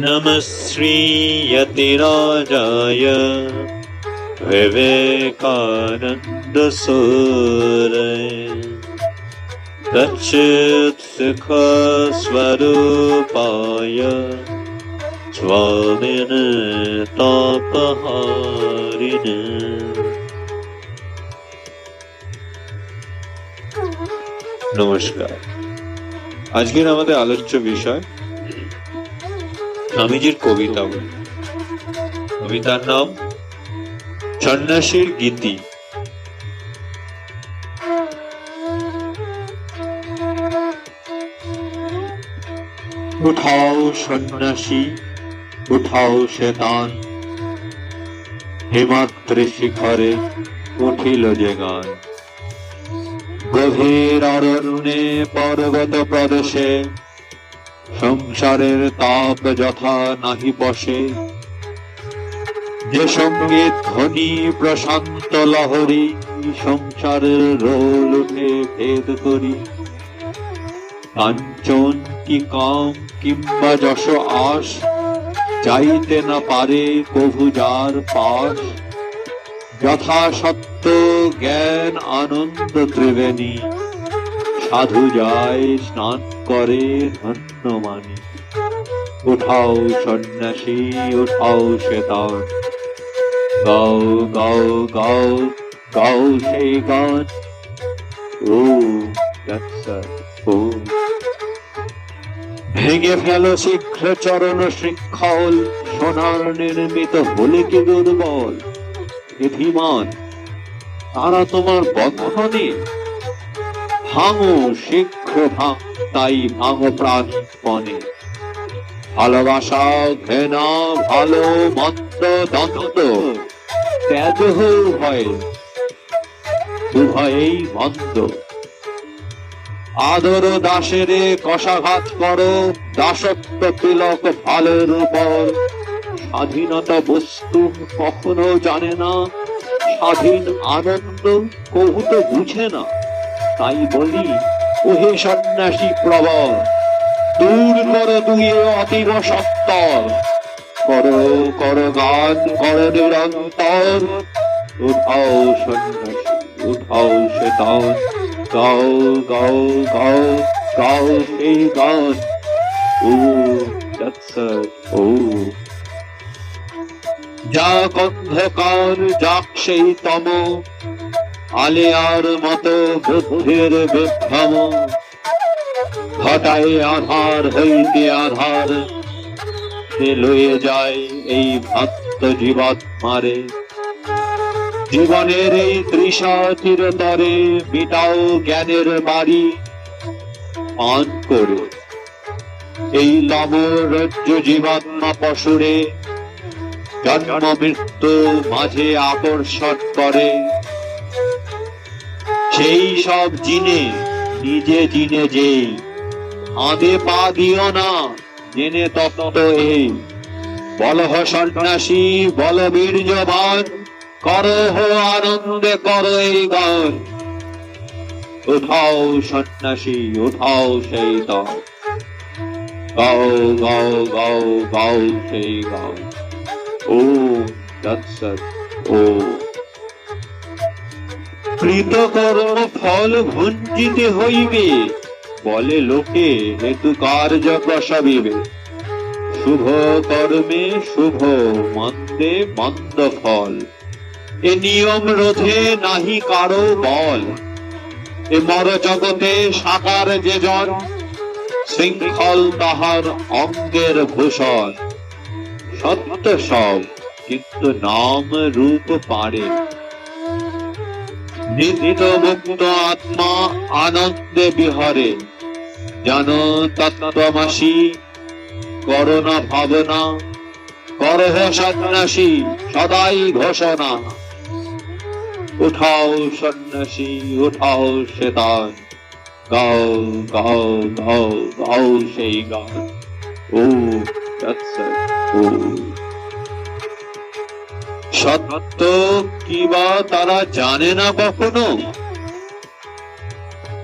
नमः श्रीयतिराजाय विवेकानन्दसूरय कच्चित्सुखस्वरूपाय स्वामिन तापहारिणे নমস্কার। আজকের আমাদের আলোচ্য বিষয় স্বামীজির কবিতা কবিতার নাম সন্ন্যাসীর গীতি। উঠাও সন্ন্যাসী, উঠাও শেতান হিমাদ্রি শিখরে উঠিল যে গান। গভীর অরণ্যে পর্বত প্রদেশে সংসারের তাপ যথা নাহি বসে। যে সংগীত ধ্বনি প্রশান্ত লহরী সংসারের রোল উঠে ভেদ করি। কাঞ্চন কি কাম কিংবা যশ আশ, চাইতে না পারে কভু যার পাশ। যথা সত্য জ্ঞান আনন্দ ত্রিবেণী। সাধু যায়, স্নান করে, ধন্য মানি। উঠাও সন্ন্যাসী, উঠাও শ্বেতান গাও গাও গাও গাও সেই গান। ও ভেঙে ফেল শীঘ্র চরণ শৃঙ্খল সোনার নির্মিত হলে কি দুর্বল। বিধিমান তারা তোমার বন্ধনে ভাঙো শীঘ্র ভাঙ, তাই ভাঙো প্রাণপণে ভালোবাসা ঘৃণা, ভালো, মন্দ, দ্বন্দ্ব, ত্যাগ হয় উভয়েই মন্দ। আদর দাসেরে কষাঘাত করো, দাসত্ব তিলক ভালের উপর। স্বাধীনতা বস্তু কখনো জানে না স্বাধীন আনন্দ কবু তো বুঝে না। তাই বলি, ওহে সন্ন্যাসী প্রবল, দূর করো দুয়ে অতীব সত্তর। করো, কর গান, করো নিরন্তর। উঠাও সন্ন্যাসী, উঠাও শ্বেতান গাও গাও গাও গাও সেই গান। ও তৎসৎ ও। যাক অন্ধকার যাক সেই তম। আলেয়ার মতো বুদ্ধির বিভ্রম। ঘটায় আধার, হইতে আধার। সে লয়ে যায় এই ভক্ত জীবত মারে জীবনের এই তৃষা চিরতরে মিটাও জ্ঞানের বাড়ি। পান করে। এই লবরজ্জ জীবাত্মা পশুরে। জন্ম মৃত্যু মাঝে আকর্ষণ করে। সেই সব জিনে নিজে জিনে যেই আদে পা দিও না, জেনে তত্ত্ব এই বলহ সন্ন্যাসী, বল বীর্যবান করহ আনন্দে কর এই গান। উঠাও সন্ন্যাসী উঠাও সেই দল। গাও গাও গাও গাও সেই গাও ও তৎসৎ ও কৃতকর্ম ফল ভঞ্জিতে হইবে, বলে লোকে হেতু কার্য প্রসবিবে শুভ কর্মে শুভ, মন্দে মন্দ ফল। এ নিয়ম রোধে নাহি কারও বল। এ মর জগতে সাকার যে জন, শৃঙ্খল তাহার অঙ্গের ভূষণ। সত্য সব, কিন্তু নাম রূপ পারে নিত্য মুক্ত আত্মা আনন্দে বিহরে। জান তত্ত্বমাসী, করোনা ভাবনা, করহ সন্ন্যাসী, সদাই ঘোষণা। উঠাও সন্ন্যাসী, উঠাও শ্বেতান গাও গাও গাও গাও সেই গান। ও তৎসৎ ও সত্য কিবা তারা জানে না কখনো?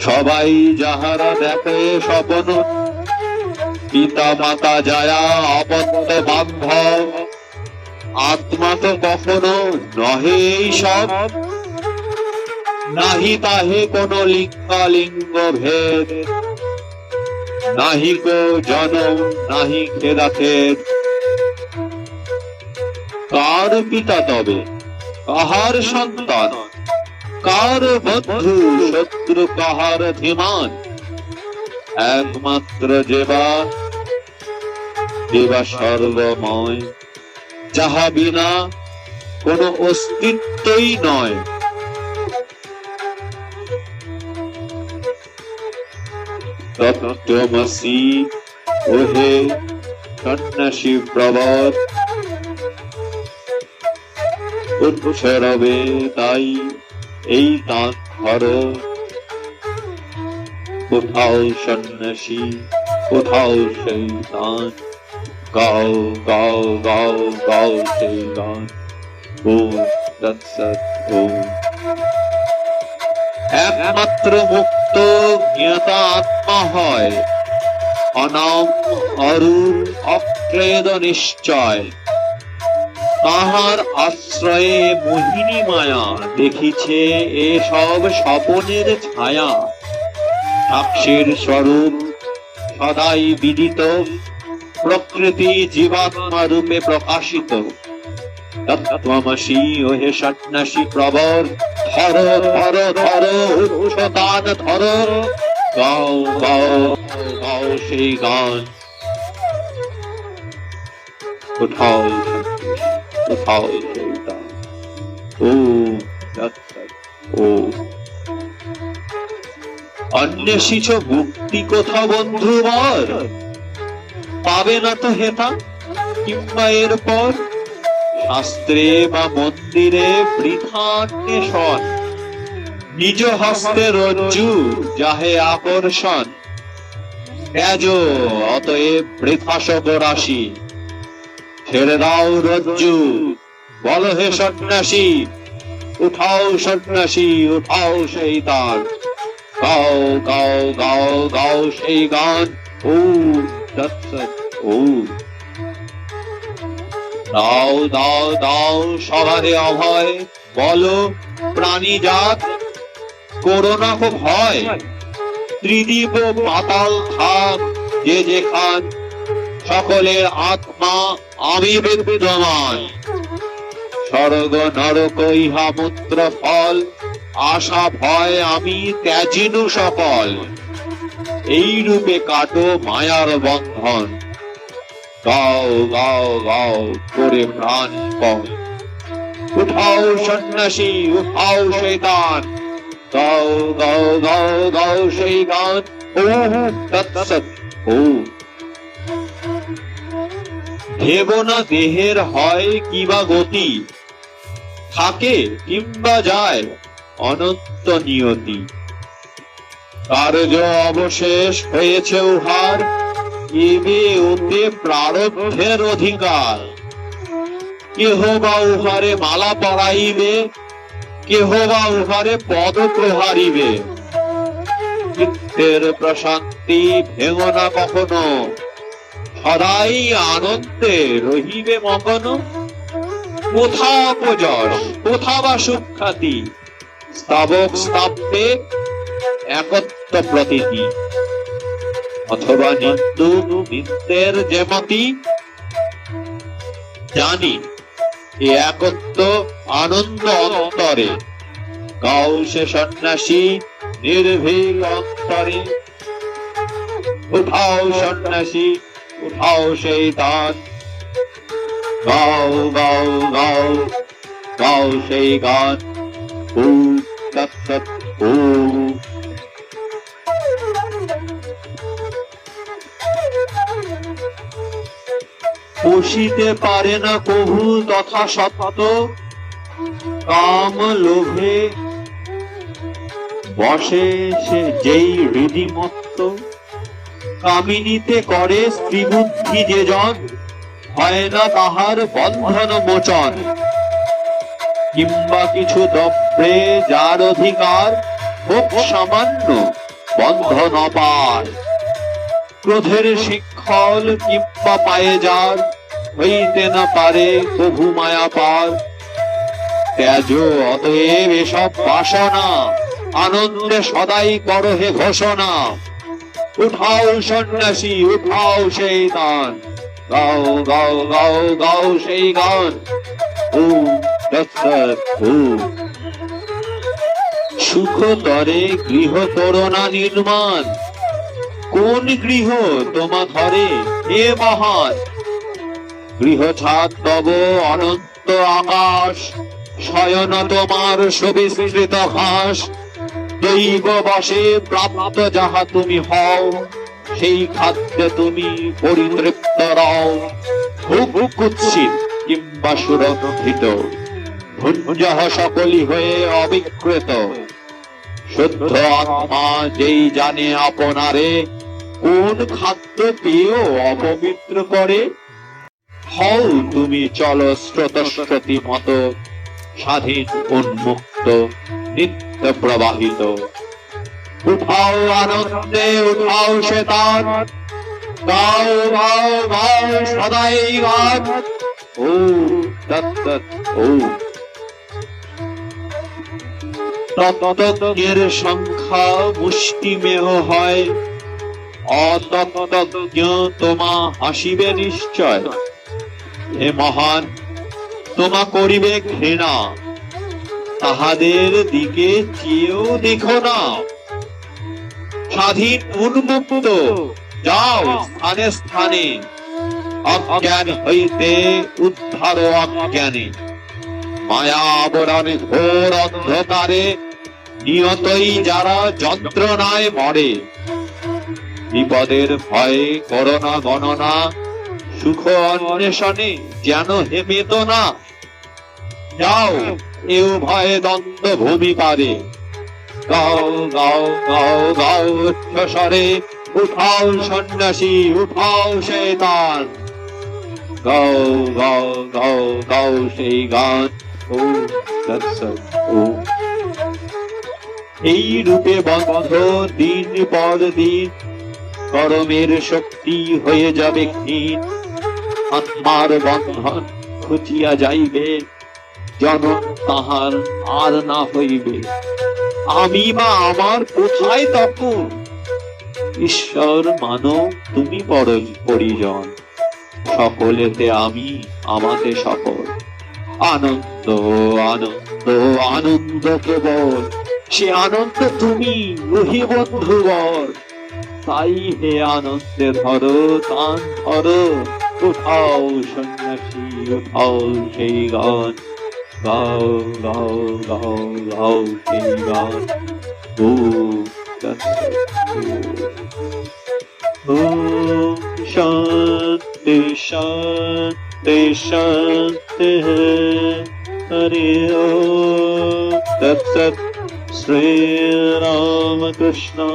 সবাই যাহারা দেখে স্বপন পিতা মাতা যায়া অপত্য বান্ধব আত্মা তো কখনো নহে এই সব। নাহি তাহে কোন লিঙ্গালিঙ্গ ভেদ। নাহি কো জনম, নাহি খেদা খেদাখেদ কার পিতা তবে? কাহার সন্তান? কার বন্ধু শত্রু কাহার ধীমান? একমাত্র যেবা যেবা সর্বময়। যাহা বিনা কোন অস্তিত্বই নয়। তত্ত্বমসি ওহে সন্ন্যাসী প্রবত উৎসরবে তাই এই তাঁত ধর কোথাও সন্ন্যাসী, কোথাও সেই তাঁত গাও গাও গাও গাও সেই গান ও। একমাত্র মুক্ত জ্ঞাতা আত্মা হয়। অনাম, অরূপ, অক্লেদ, নিশ্চয়। তাহার আশ্রয়ে মোহিনী মায়া দেখিছে এসব স্বপনের ছায়া। সাক্ষীর স্বরূপ সদাই বিদিত, প্রকৃতি জীবাত্মা রূপে প্রকাশিত। তত্ত্বমসি ওহে সন্ন্যাসী প্রবর ধর ধর ধর উচ্চদান ধর, গাও গাও গাও সেই গান। উঠাও উঠাও সেই গান ও অন্বেষিছ মুক্তি কোথা বন্ধু বর পাবে না তো হেতা, কিংবা এরপর? শাস্ত্রে বা মন্দিরে বৃথা অন্বেষণ নিজ হস্তে রজ্জু, যাহে আকর্ষণ। তেজ অতএব বৃথা শোক রাশি। ছেড়ে দাও রজ্জু, বল হে সন্ন্যাসী, উঠাও সন্ন্যাসী, উঠাও সেই তার গাও গাও গাও গাও সেই গান, ও ও। দাও দাও দাও সবারে অভয়, বলো প্রাণী জাত করোনা খুব ভয়। ত্রিদীপ পাতাল থাক, যে যেখান সকলের আত্মা আমি বিদ্যমান স্বর্গ নরক ইহা মূত্র ফল আশা ভয় আমি ত্যাজিনু সকল। এই রূপে কাটো মায়ার বন্ধন। গাও গাও গাও করে প্রাণ পণ উঠাও সন্ন্যাসী, উঠাও শৈতান গাও গাও গাও গাও সেই গান ও তৎসৎ ও ভেব না দেহের হয় কিবা গতি। থাকে কিংবা যায় অনন্ত নিয়তি। কার্য অবশেষ হয়েছে উহার, এবে ওতে প্রারব্ধের অধিকার। কেহ বা উহারে মালা পরাইবে, কেহ বা উহারে পদ প্রহারিবে। চিত্তের প্রশান্তি ভেঙো না কখনো। সদাই আনন্দে রহিবে মগন। কোথা অপযশ কোথা বা সুখ্যাতি? স্তাবক স্তাব্যে একত্ব প্রতীতি। অথবা নিন্দু নিত্যের যেমতি। জানি, এ একত্ব আনন্দ অন্তরে। গাও সে সন্ন্যাসী নির্ভীক অন্তরে। উঠাও সন্ন্যাসী উঠাও সেই দান গাও গাও গাও গাও সেই গান। ও তৎসৎ ও পুষিতে পারে না কভু তথা সত্য। কাম লোভে বসে সে যেই হৃদিমত্ত কামিনীতে করে স্ত্রী বুদ্ধি যে জন হয় না তাহার বন্ধন মোচন। কিংবা কিছু দ্রব্যে যার অধিকার হোক সামান্য বন্ধ ন পায় ক্রোধের শিক্ষল কিংবা পায়ে যার, হইতে না পারে প্রভু মায়া পার। ত্যাজ অতএব এসব বাসনা, আনন্দে সদাই করো হে ঘোষণা। উঠাও সন্ন্যাসী, উঠাও সেই দান গাও গাও গাও গাও সেই গান। ও দত্তর সুখতরে গৃহ করোনা নির্মাণ। কোন গৃহ তোমা ধরে এ মহান গৃহ ছাদ তব অনন্ত আকাশ, শয়ন তোমার সুবিস্তৃত ঘাস। দৈব বসে প্রাপ্ত যাহা তুমি হও, সেই খাদ্যে তুমি পরিতৃপ্ত রও। খুব কুৎসিত কিংবা সুরক্ষিত, ভুঞ্জহ সকলি হয়ে অবিকৃত। শুদ্ধ আত্মা যেই জানে আপনারে, কোন খাদ্য পেয়েও অপবিত্র করে? হও তুমি চলো স্রোতস্রোতি মতো স্বাধীন উন্মুক্ত। নিত্য প্রবাহিত উঠাও আনন্দে, উঠাও তার গাও গাও গাও সদাই গান। ও তত্ত ও। তত্ত্বের সংখ্যা মুষ্টিমেহ হয়। অতত্ত্বজ্ঞ তোমা হাসিবে নিশ্চয়। হে মহান, তোমা করিবে ঘৃণা। তাহাদের দিকে চেয়েও দেখো না। স্বাধীন উন্মুক্ত, যাও স্থানে স্থানে। অজ্ঞান হইতে উদ্ধার অজ্ঞানে। মায়া ঘোর অন্ধকারে, নিয়তই যারা যন্ত্রণায় মরে। বিপদের ভয়ে করোনা গণনা, সুখ অন্বেষণে যেন হে বেদনা যাও এ ভয়ে দ্বন্দ্ব ভূমি পারে। গাও গাও গাও গাও উচ্চস্বরে উঠাও সন্ন্যাসী, উঠাও শৈতান গাও গাও গাও গাও সেই গান, ও ও। এই রূপে বন্ধ দিন পর দিন গরমের শক্তি হয়ে যাবে ক্ষীণ। আত্মার বন্ধন খুঁজিয়া যাইবে জনন তাহার আর না হইবে। আমি বা আমার কোথায় তখন? ঈশ্বর মানব তুমি পর- পরিজন সকলেতে আমি, আমাতে সকল। আনন্দ আনন্দ আনন্দ কেবল। সে আনন্দ তুমি রহি বন্ধুবর তাই হে আনন্দে ধরো তান ধরো। উঠাও সন্ন্যাসী, উঠাও সেই গান Wow, wow, wow, wow, Shinigami. Oh, that's cool. Oh, Shanti, Shanti, Shanti hai. Hare Om. That's it. Sri Ramakrishna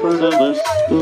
Pranamastu.